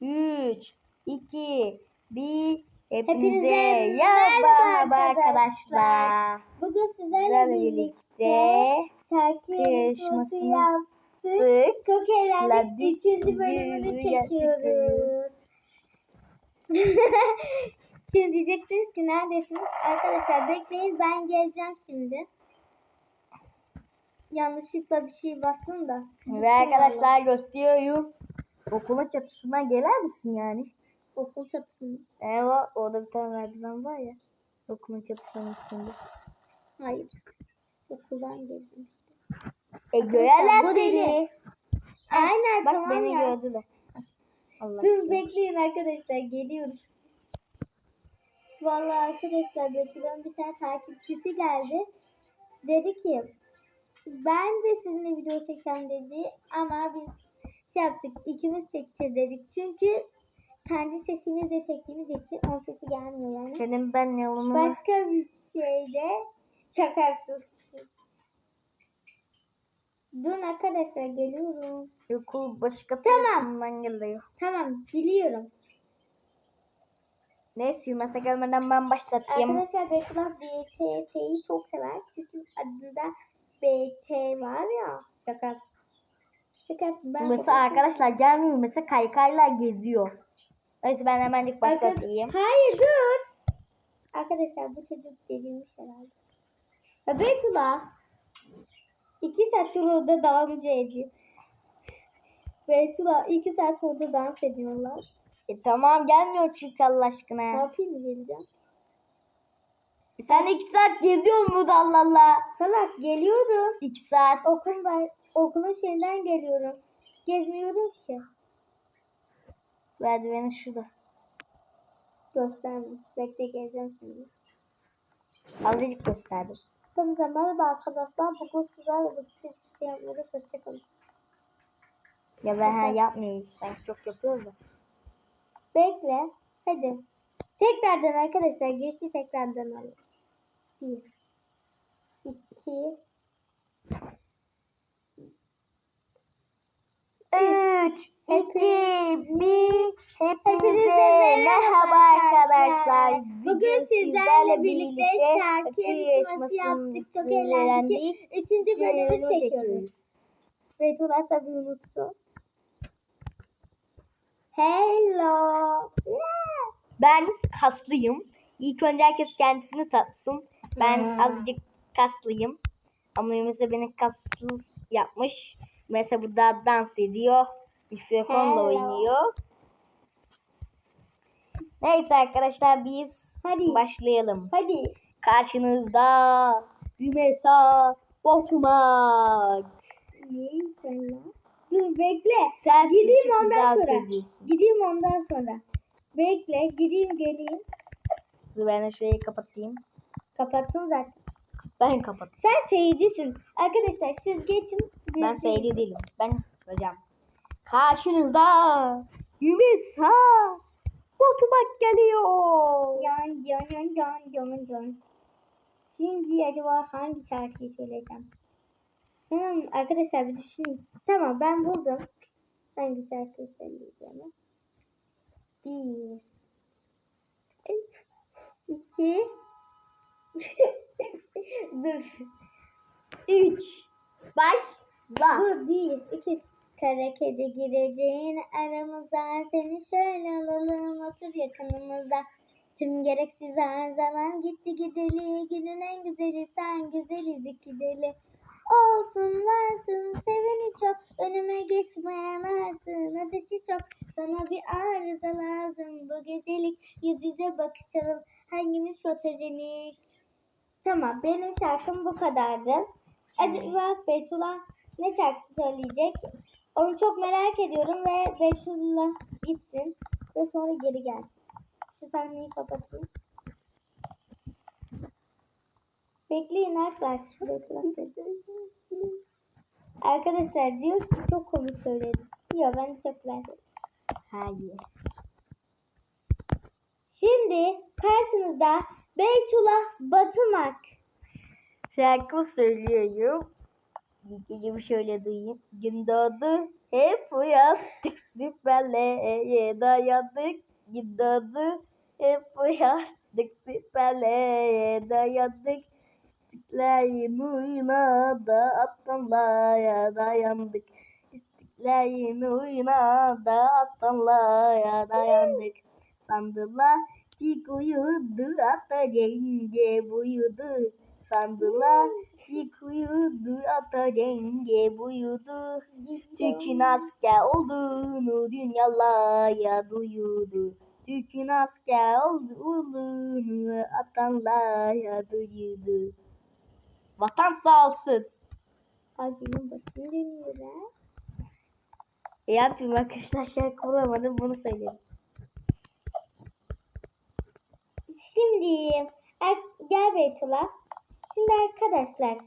3, 2, 1. Hepinize merhaba arkadaşlar. Bugün sizlerle birlikte şarkı yarışması yaptık. Çok eğlendik. Üçüncü bölümünü çekiyoruz. şimdi diyeceksiniz ki neredesiniz? Arkadaşlar bekleyin ben geleceğim şimdi. Yanlışlıkla bir şey bastım da. Ve arkadaşlar gösteriyorum. Okulun çatısına gelir misin yani? Okul çatısında. Evet orada bir tane merdiven var ya. Okulun çatısının üstünde. Hayır. Okuldan geleceğim. E görerler bu seni. değil. Aynen Bak tamam beni ya. gördüler. Allah Dur bekleyin arkadaşlar geliyoruz. Vallahi arkadaşlar Betül'ün bir tane takipçisi geldi. Dedi ki ben de sizinle video çekeceğim dedi ama biz şey yaptık ikimiz çekeceğiz dedik. Çünkü kendi sesimizle çektiğimiz için o sesi gelmiyor yani. Senin ben yolunu Başka bir şeyde şaka yaptım. Durun arkadaşlar geliyorum. okul başka Tamam. tarafından geliyor. Tamam biliyorum. Neyse yumasa gelmeden ben başlatayım. Arkadaşlar Betül'ün BTT'yi çok sever. Çünkü adında BT var ya. Şaka. Şaka yaptım. Ben Mesela arkadaşlar gelmiyor. Mesela kaykayla geziyor. Neyse ben hemencik başlatayım. Hayır dur. Arkadaşlar bu çocuk delirmiş herhalde. Ya Betül'a iki saat orada dans ediyor. Betül'a iki saat orada dans ediyorlar. E tamam gelmiyor çünkü Allah Ne aşkına. yapayım mı geleceğim? E sen iki saat geziyor mu Allah Allah. Salak geliyorum. İki saat. Okul var. Okulun şeyinden geliyorum. Gezmiyorum ki. Merdiveni şurada. Gösterme. Bekle geleceğim şimdi. Azıcık gösterdim. Tabii zamanı da arkadaşlar bugün sizlerle birlikte bir şey yapmıyoruz. Hoşçakalın. Ya ben ha yapmıyoruz. Sen çok yapıyoruz da. Bekle. Hadi. Tekrardan arkadaşlar. Geçti tekrardan alalım. Bir. iki, Üç, iki, bir. Hepinize Hepinize merhaba arkadaşlar. Bugün sizlerle birlikte şarkı yarışması yaptık. Çok eğlendik. Üçüncü bölümü çekiyoruz. Betula tabii unuttu. Hello. Ben kaslıyım. İlk önce herkes kendisini tatsın. Ben azıcık kaslıyım. Ama mesela beni kaslı yapmış. Mesela burada dans ediyor. Mikrofonla oynuyor. Neyse arkadaşlar biz Hadi. başlayalım. Hadi. Karşınızda Rümeysa Batumak. Lan. Dur bekle. Sen Gideyim ondan sonra. ediyorsun. Gideyim ondan sonra. Bekle. Gideyim geleyim. Dur ben de şurayı kapatayım. Kapattım zaten. Ben kapatayım. Sen seyircisin. Arkadaşlar siz geçin. Bir Ben seyirci değilim. Ben hocam. Karşınızda Rümeysa Batumak geliyor. Yan yan yan yan yan yan. Şimdi acaba hangi şarkıyı söyleyeceğim? Hmm, arkadaşlar bir düşünün. Tamam ben buldum. Hangi şarkıyı söyleyeceğim? Bir. iki. Dur. Üç. Başla. Dur bir, iki. Kara kedi gireceğin aramıza seni şöyle alalım otur yakınımıza. Tüm gereksiz arızalar gitti gideli günün en güzeli sen güzeliz iki deli. Olsun varsın seveni çok önüme geçmeyemezsin ateşi çok sana bir arıza lazım bu gecelik yüz yüze bakışalım hangimiz fotojenik. Tamam benim şarkım bu kadardı. Acaba Betula ne şarkı söyleyecek? Onu çok merak ediyorum ve Betula gitsin ve sonra geri gelsin. Şu sahneyi kapatayım. Bekleyin arkadaşlar. Arkadaşlar diyor ki çok komik söyledim. Yok ben çok beğendim. Hayır. Şimdi karşınızda Beytullah Batumak. Şarkı söylüyorum. Bir gece şöyle duyayım. Gün doğdu. Hep uyandık süperleye dayandık gidiyordu. Hep uyandık süperleye dayandık. İstiklalin uyuna da atlanlaya dayandık. İstiklalin uyuna da atlanlaya dayandık. Sandılar dik uyudu ata yenge buyudu. Sandılar dik uyudu ata yenge buyudu. Türk'ün asker olduğunu dünyalara duyurdu. Türk'ün asker olduğunu atanlara duyurdu. Vatan sağ olsun. Abinin başını dönüyor ha. E yapayım arkadaşlar şarkı bulamadım bunu söyleyeyim. Şimdi er- gel Beytullah. Şimdi arkadaşlar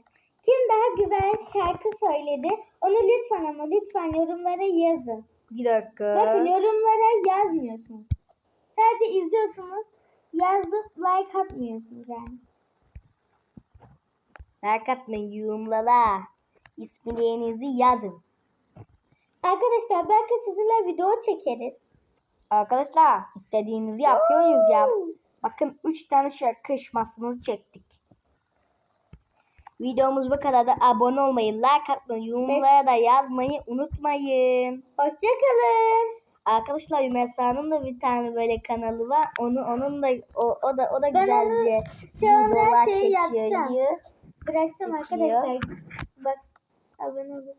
kim daha güzel şarkı söyledi onu lütfen ama lütfen yorumlara yazın. Bir dakika. Bakın yorumlara yazmıyorsunuz. Sadece izliyorsunuz. Yazıp like atmıyorsunuz yani. Merak etmeyin yorumlara. İsminizi yazın. Arkadaşlar belki sizinle video çekeriz. Arkadaşlar istediğinizi yapıyoruz ya. Bakın 3 tane şarkı yarışmasını çektik. Videomuz bu kadar da abone olmayı, like atmayı, yorumlara da yazmayı unutmayın. Hoşçakalın. Arkadaşlar Rümeysa'nın da bir tane böyle kanalı var. Onu onun da o, o da o da Ben güzelce videolar şey çekiyor. yapacağım. Bırakacağım Çekiyor. arkadaşlar. Bak abone olun.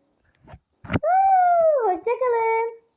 Hoşçakalın.